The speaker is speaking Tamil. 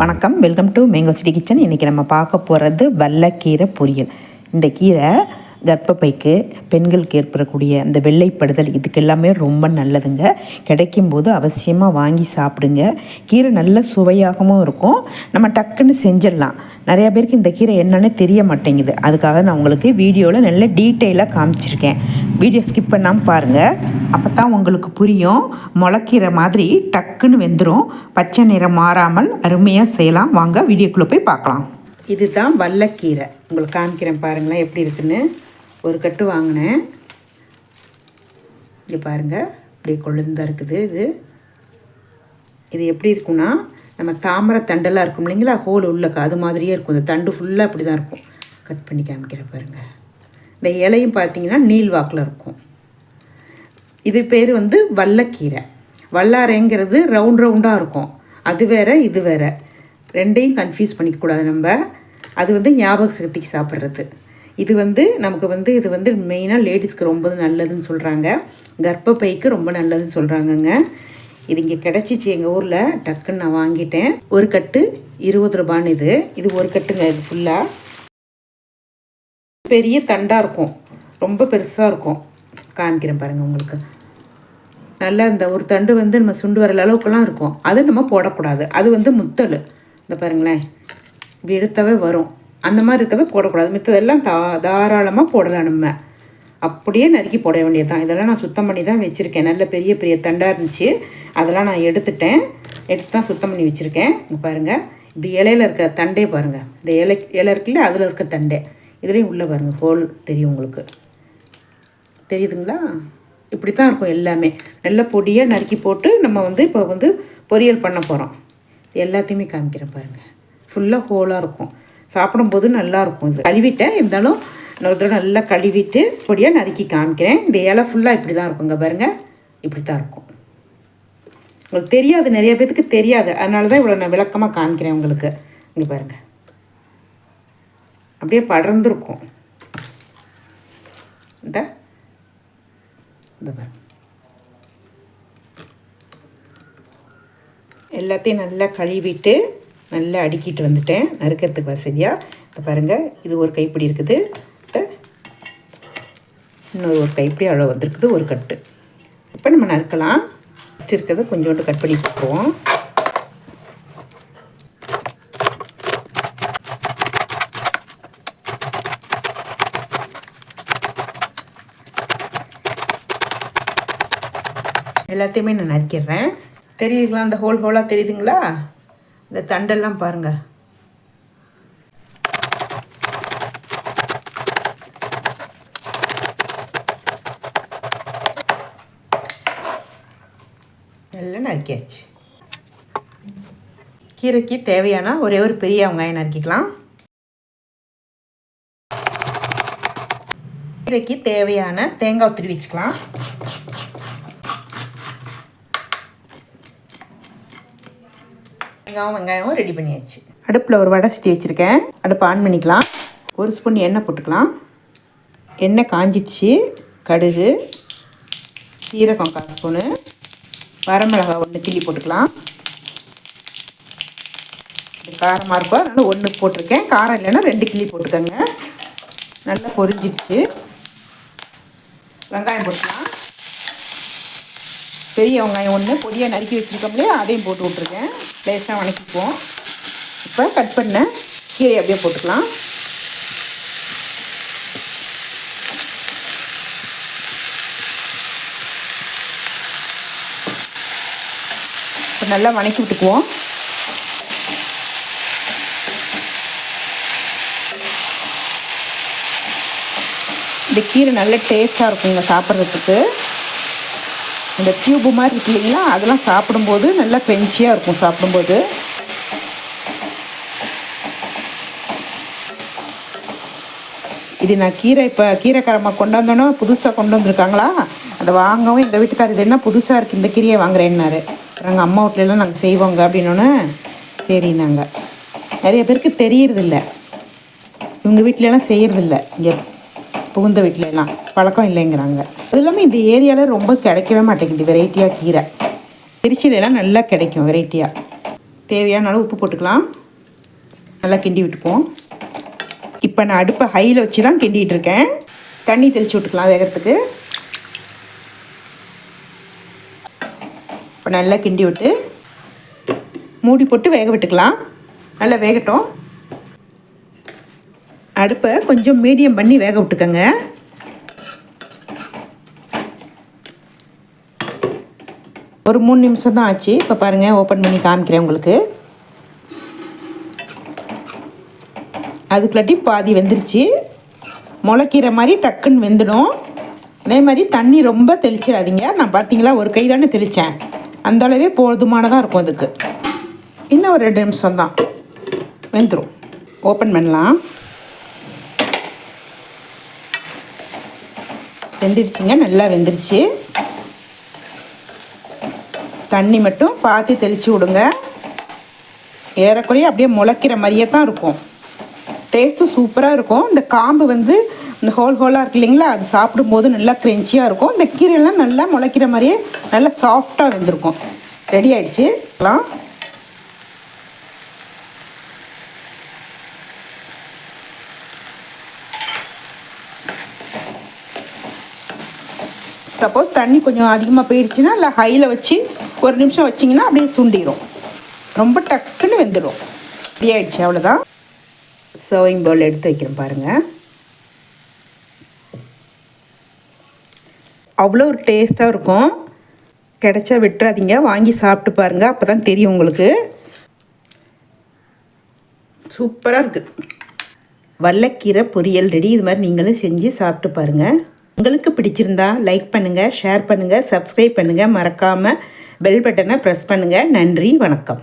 வணக்கம். Welcome to mango city kitchen இன்றைக்கி நம்ம பார்க்க போகிறது வெள்ளைக்கீரை பொரியல். இந்த கீரை கர்ப்பப்பைக்கு பெண்களுக்கு ஏற்படக்கூடிய இந்த வெள்ளைப்படுதல் இதுக்கு எல்லாமே ரொம்ப நல்லதுங்க. கிடைக்கும்போது அவசியமாக வாங்கி சாப்பிடுங்க. கீரை நல்ல சுவையாகவும் இருக்கும். நம்ம டக்குன்னு செஞ்சிடலாம். நிறையா பேருக்கு இந்த கீரை என்னன்னு தெரிய மாட்டேங்குது. அதுக்காக நான் உங்களுக்கு வீடியோவில் நல்ல டீட்டெயிலாக காமிச்சிருக்கேன். வீடியோ ஸ்கிப் பண்ணாமல் பாருங்கள் அப்போ தான் உங்களுக்கு புரியும். முளைக்கீரை மாதிரி டக்குன்னு வெந்துடும் பச்சை நிறம் மாறாமல் அருமையாக செய்யலாம். வாங்க வீடியோக்குள்ளே போய் பார்க்கலாம். இதுதான் வல்லக்கீரை உங்களுக்கு காமிக்கிறேன் பாருங்களேன் எப்படி இருக்குன்னு. ஒரு கட்டு வாங்கினேன். இங்கே பாருங்கள் இப்படி கொழுந்தாக இருக்குது இது. இது எப்படி இருக்கும்னா நம்ம தாமரை தண்டெல்லாம் இருக்கும் இல்லைங்களா ஹோல் உள்ளக்க அது மாதிரியே இருக்கும். இந்த தண்டு ஃபுல்லாக அப்படி தான் இருக்கும். கட் பண்ணி காமிக்கிறேன் பாருங்கள் இந்த இலையும் பார்த்தீங்கன்னா நீல் வாக்கில் இருக்கும். இது பேர் வந்து வல்லக்கீரை. வல்லாரைங்கிறது ரவுண்ட் ரவுண்டாக இருக்கும். அது வேறு இது வேறு. ரெண்டையும் கன்ஃபியூஸ் பண்ணிக்கக்கூடாது நம்ம. அது வந்து ஞாபக சக்திக்கு சாப்பிட்றது. இது வந்து நமக்கு வந்து இது வந்து மெயினாக லேடிஸ்க்கு ரொம்ப நல்லதுன்னு சொல்கிறாங்க கர்ப்பப்பைக்கு ரொம்ப நல்லதுன்னு சொல்கிறாங்கங்க இது இங்கே கிடச்சிச்சு எங்கள் ஊரில். டக்குன்னு நான் வாங்கிட்டேன். ஒரு கட்டு இருபது ரூபான்னு இது. இது ஒரு கட்டுங்க இது ஃபுல்லாக பெரிய தண்டாக இருக்கும். ரொம்ப பெருசாக இருக்கும். காமிக்கிறேன் பாருங்கள் உங்களுக்கு. நல்லா இந்த ஒரு தண்டு வந்து நம்ம சுண்டு வரல அளவுக்குலாம் இருக்கும். அது நம்ம போடக்கூடாது. அது வந்து முத்தல் இந்த பாருங்களேன். இப்படி எடுத்தவே வரும். அந்த மாதிரி இருக்கிறத போடக்கூடாது. மித்ததெல்லாம் தா தாராளமாக போடலாம் நம்ம. அப்படியே நறுக்கி போட வேண்டியது தான் இதெல்லாம் நான் சுத்தம் பண்ணி தான் வச்சுருக்கேன். நல்ல பெரிய பெரிய தண்டாக இருந்துச்சு. அதெல்லாம் நான் எடுத்துட்டேன். எடுத்து தான் சுத்தம் பண்ணி வச்சுருக்கேன். இங்கே பாருங்கள் இது இலையில இருக்க தண்டே பாருங்கள் இந்த இலை இலை இருக்குல்ல அதில் இருக்க தண்டே. இதுலேயும் உள்ளே பாருங்கள் ஹோல் தெரியும் உங்களுக்கு. தெரியுதுங்களா? இப்படி தான் இருக்கும் எல்லாமே. நல்ல பொடியாக நறுக்கி போட்டு நம்ம வந்து இப்போ வந்து பொரியல் பண்ண போகிறோம் எல்லாத்தையுமே காமிக்கிறேன் பாருங்கள் ஃபுல்லாக ஹோலாக இருக்கும். சாப்பிடும்போது நல்லாயிருக்கும் இது. கழுவிட்டேன். இருந்தாலும் இன்னொரு தடவை நல்லா கழுவிட்டு பொடியாக நறுக்கி காமிக்கிறேன். இந்த இலை ஃபுல்லாக இப்படி தான் இருக்குங்க பாருங்கள் இப்படி தான் இருக்கும். உங்களுக்கு தெரியாது. நிறைய பேத்துக்கு தெரியாது. அதனால தான் இவ்வளோ நான் விளக்கமாக காமிக்கிறேன் உங்களுக்கு. இங்கே பாருங்கள் அப்படியே படர்ந்துருக்கும். இந்த இந்த பாருங்க. எல்லாத்தையும் நல்லா கழுவிட்டு நல்லா அடுக்கிட்டு வந்துட்டேன். நறுக்கிறதுக்கு வசதியாக இப்போ பாருங்கள் இது ஒரு கைப்பிடி இருக்குது. இன்னொரு ஒரு கைப்பிடி அளவு வந்திருக்குது ஒரு கட்டு. இப்போ நம்ம நறுக்கலாம். வச்சுருக்கிறத கொஞ்சோண்டு கட் பண்ணி போட்டுருவோம். எல்லாத்தையுமே நான் நறுக்கிடுறேன். தெரியுதுங்களா? அந்த ஹோல் ஹோலாக தெரியுதுங்களா? இந்த தண்டெல்லாம் பாருங்கள் எல்லாம் நறுக்கியாச்சு. கீரைக்கு தேவையான ஒரே ஒரு பெரிய வெங்காயம் நறுக்கிக்கலாம். கீரைக்கு தேவையான தேங்காய் துருவி வெங்காயம் வெங்காயமும் ரெடி பண்ணியாச்சு. அடுப்பில் ஒரு வடை சட்டி வச்சுருக்கேன். அடுப்பு ஆன் பண்ணிக்கலாம். ஒரு ஸ்பூன் எண்ணெய் போட்டுக்கலாம். எண்ணெய் காஞ்சிடுச்சு கடுகு சீரகம் கால் ஸ்பூனு வரமிளகா ஒன்று கிள்ளி போட்டுக்கலாம். காரமாக இருக்கும் அதனால் ஒன்று போட்டிருக்கேன். காரம் இல்லைன்னா ரெண்டு கிள்ளி போட்டுக்கோங்க. நல்லா பொரிஞ்சிடுச்சு. வெங்காயம் போட்டுக்கலாம். பெரிய வெங்காயம் ஒன்று பொடியாக நறுக்கி வச்சுருக்கோம் இல்லையா? அதையும் போட்டு விட்ருக்கேன் லேசாக வணக்கிக்குவோம். இப்போ கட் பண்ண கீரை அப்படியே போட்டுக்கலாம். இப்போ நல்லா வணக்கி விட்டுக்குவோம். இந்த கீரை நல்ல டேஸ்ட்டாக இருக்குங்க சாப்பிட்றதுக்கு. இந்த டியூப்பு மாதிரி இருக்கு இல்லைங்களா? அதெல்லாம் சாப்பிடும்போது நல்லா கிரென்ச்சியாக இருக்கும் சாப்பிடும்போது. இது நான் கீரை இப்போ கீரைக்காரம்மா கொண்டாந்தோன்னா புதுசாக கொண்டு வந்திருக்காங்களா? அதை வாங்கவும் எங்கள் வீட்டுக்காரர் இது என்ன புதுசாக இருக்குது இந்த கீரையை வாங்குறேன்னாரு. நாங்கள் அம்மா வீட்லலாம் நாங்கள் செய்வோங்க அப்படின்னோன்னே சரினாங்க நிறைய பேருக்கு தெரியறதில்ல. இவங்க வீட்டிலலாம் செய்கிறதில்ல இங்கே புகுந்த வீட்டிலலாம் பழக்கம் இல்லைங்கிறாங்க. அது இல்லாமல் இந்த ஏரியாவில் ரொம்ப கிடைக்கவே மாட்டேங்குது வெரைட்டியாக கீரை. திருச்சியிலலாம் நல்லா கிடைக்கும் வெரைட்டியாக தேவையான அளவு உப்பு போட்டுக்கலாம். நல்லா கிண்டி விட்டுப்போம். இப்போ நான் அடுப்பை ஹையில் வச்சு தான் கிண்டிகிட்டு இருக்கேன். தண்ணி தெளித்து விட்டுக்கலாம் வேகிறதுக்கு. இப்போ நல்லா கிண்டி விட்டு மூடி போட்டு வேக விட்டுக்கலாம். நல்லா வேகட்டும். அடுப்பை கொஞ்சம் மீடியம் பண்ணி வேக விட்டுக்கோங்க. ஒரு மூணு நிமிஷம் தான் ஆச்சு. இப்போ பாருங்கள் ஓப்பன் பண்ணி காமிக்கிறேன் உங்களுக்கு. அதுக்குள்ளாட்டி பாதி வெந்துருச்சு. முளைக்கிற மாதிரி டக்குன்னு வெந்துடும். அதே மாதிரி தண்ணி ரொம்ப தெளிச்சிடாதீங்க. நான் பார்த்தீங்களா ஒரு கை தானே தெளித்தேன் அந்த அளவே போதுமானதாக இருக்கும் அதுக்கு. இன்னும் ஒரு ரெண்டு நிமிஷம் தான். வெந்துடும் ஓப்பன் பண்ணலாம். வெந்துடுச்சுங்க நல்லா வெந்துருச்சு. தண்ணி மட்டும் பார்த்து தெளித்து விடுங்க. ஏறக்குறைய அப்படியே முளைக்கிற மாதிரியே தான் இருக்கும். டேஸ்ட்டும் சூப்பராக இருக்கும். இந்த காம்பு வந்து இந்த ஹோல் ஹோலாக இருக்கு இல்லைங்களா அது சாப்பிடும்போது நல்லா க்ரென்ச்சியாக இருக்கும். இந்த கீரையெல்லாம் நல்லா முளைக்கிற மாதிரியே நல்லா சாஃப்டாக வெந்திருக்கும். ரெடி ஆயிடுச்சு. சப்போஸ் தண்ணி கொஞ்சம் அதிகமாக போயிடுச்சுன்னா இல்லை ஹையில் வச்சு ஒரு நிமிஷம் வச்சிங்கன்னா அப்படியே சுண்டிடும் ரொம்ப டக்குன்னு வெந்துடும் ரெடி ஆகிடுச்சு அவ்வளோதான் சர்விங் பவுல் எடுத்து வைக்கிறேன் பாருங்கள் அவ்வளோ ஒரு டேஸ்ட்டாக இருக்கும். கிடைச்சா விட்டுறாதீங்க வாங்கி சாப்பிட்டு பாருங்கள் அப்போ தான் தெரியும் உங்களுக்கு. சூப்பராக இருக்குது வல்லக்கீரை பொரியல் ரெடி இது மாதிரி நீங்களும் செஞ்சு சாப்பிட்டு பாருங்கள் உங்களுக்கு பிடிச்சிருந்தா லைக் பண்ணுங்கள் ஷேர் பண்ணுங்கள் சப்ஸ்கிரைப் பண்ணுங்கள் மறக்காமல் பெல் பட்டனை ப்ரெஸ் பண்ணுங்கள் நன்றி வணக்கம்.